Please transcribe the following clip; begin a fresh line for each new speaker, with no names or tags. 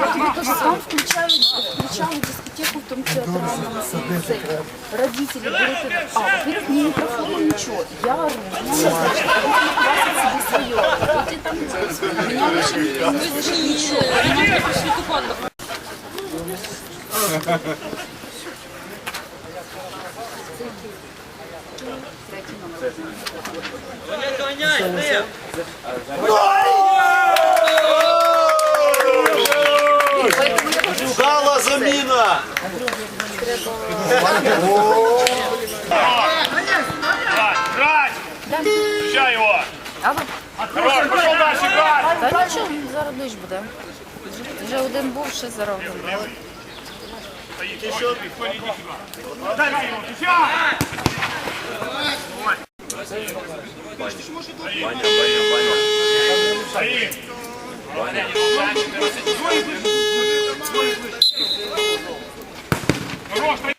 Я тобі кажу, там включають, включали дискотеку в тому театральному цей. Родители берут это. А, во-первых, ни микрофона, ничего. Я ору, меня не слышно. Они классят себе свое. Дети там меня вообще не слышно ничего. Поэтому
Заміна!
Включай його! Хорош, пішов далі, грай!
Та нічого, зараз дощ буде. Вже один був, ще зараз один. буде.
Дай йому, включай! Стоїм! Хорош, просто...